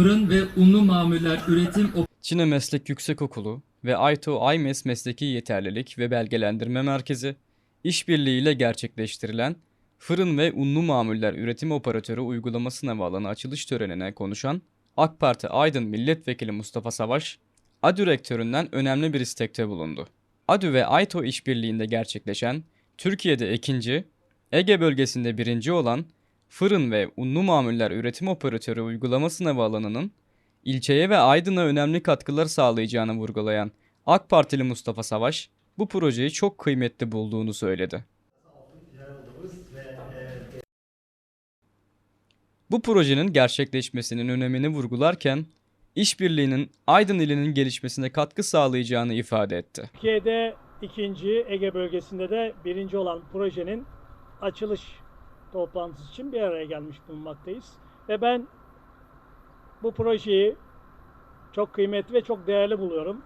fırın ve unlu mamuller üretim Çin'e Meslek Yüksekokulu ve Ayto Aymes Mesleki Yeterlilik ve Belgelendirme Merkezi, işbirliğiyle gerçekleştirilen Fırın ve Unlu Mamuller Üretim Operatörü uygulama sınavı alanı açılış törenine konuşan AK Parti Aydın Milletvekili Mustafa Savaş, ADÜ rektöründen önemli bir istekte bulundu. ADÜ ve Ayto işbirliğinde gerçekleşen, Türkiye'de ikinci, Ege bölgesinde birinci olan Fırın ve Unlu Mamuller Üretim Operatörü uygulama sınavı alanının ilçeye ve Aydın'a önemli katkılar sağlayacağını vurgulayan AK Partili Mustafa Savaş, bu projeyi çok kıymetli bulduğunu söyledi. Bu projenin gerçekleşmesinin önemini vurgularken, işbirliğinin Aydın ilinin gelişmesine katkı sağlayacağını ifade etti. Türkiye'de ikinci, Ege bölgesinde de birinci olan projenin açılış toplantısı için bir araya gelmiş bulunmaktayız. Ve ben bu projeyi çok kıymetli ve çok değerli buluyorum.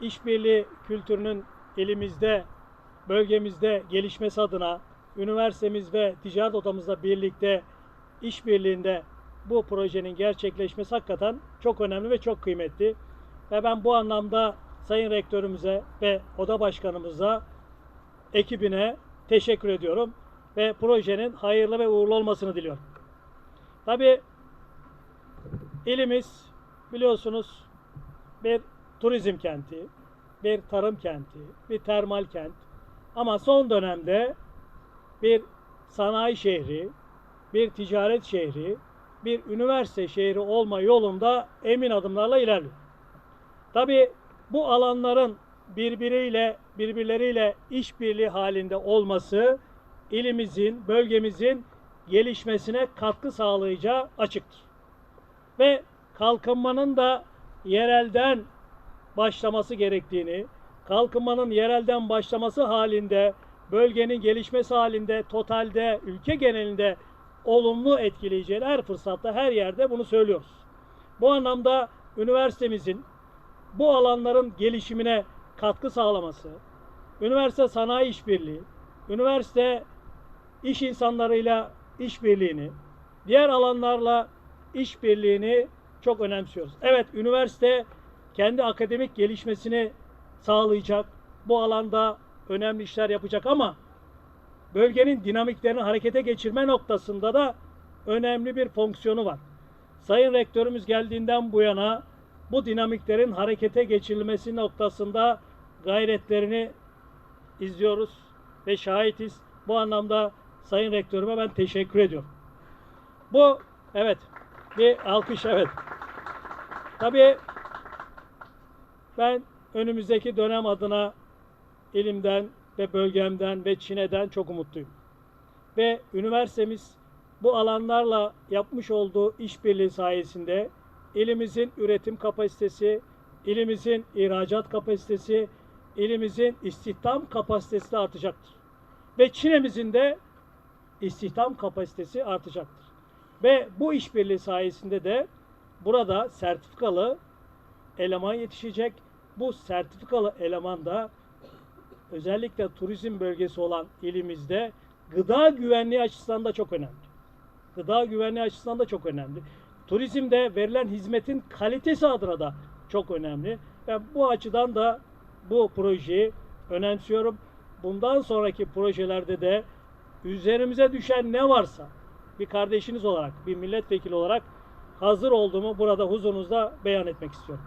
İşbirliği kültürünün elimizde, bölgemizde gelişmesi adına üniversitemiz ve ticaret odamızla birlikte işbirliğinde bu projenin gerçekleşmesi hakikaten çok önemli ve çok kıymetli. Ve ben bu anlamda Sayın Rektörümüze ve Oda Başkanımıza, ekibine teşekkür ediyorum. Ve projenin hayırlı ve uğurlu olmasını diliyorum. Tabii ilimiz biliyorsunuz bir turizm kenti, bir tarım kenti, bir termal kent. Ama son dönemde bir sanayi şehri, bir ticaret şehri, bir üniversite şehri olma yolunda emin adımlarla ilerliyor. Tabii bu alanların birbiriyle birbirleriyle işbirliği halinde olması ilimizin, bölgemizin gelişmesine katkı sağlayacağı açıktır. Ve kalkınmanın da yerelden başlaması gerektiğini, kalkınmanın yerelden başlaması halinde, bölgenin gelişmesi halinde, totalde, ülke genelinde olumlu etkileyeceğini her fırsatta, her yerde bunu söylüyoruz. Bu anlamda üniversitemizin bu alanların gelişimine katkı sağlaması, üniversite sanayi işbirliği, üniversite iş insanlarıyla işbirliğini, diğer alanlarla işbirliğini çok önemsiyoruz. Evet, üniversite kendi akademik gelişmesini sağlayacak, bu alanda önemli işler yapacak ama bölgenin dinamiklerini harekete geçirme noktasında da önemli bir fonksiyonu var. Sayın Rektörümüz geldiğinden bu yana bu dinamiklerin harekete geçirilmesi noktasında gayretlerini izliyoruz ve şahitiz. Bu anlamda Sayın Rektörüme ben teşekkür ediyorum. Bu evet bir alkış evet. Tabii ben önümüzdeki dönem adına ilimden ve bölgemden ve Çin'den çok umutluyum. Ve üniversitemiz bu alanlarla yapmış olduğu işbirliği sayesinde ilimizin üretim kapasitesi, ilimizin ihracat kapasitesi, ilimizin istihdam kapasitesi de artacaktır. Ve Çin'imizin de istihdam kapasitesi artacaktır. Ve bu işbirliği sayesinde de burada sertifikalı eleman yetişecek. Bu sertifikalı eleman da özellikle turizm bölgesi olan ilimizde gıda güvenliği açısından da çok önemli. Gıda güvenliği açısından da çok önemli. Turizmde verilen hizmetin kalitesi adına da çok önemli. Ben bu açıdan da bu projeyi önemsiyorum. Bundan sonraki projelerde de üzerimize düşen ne varsa bir kardeşiniz olarak, bir milletvekili olarak hazır olduğumu burada huzurunuzda beyan etmek istiyorum.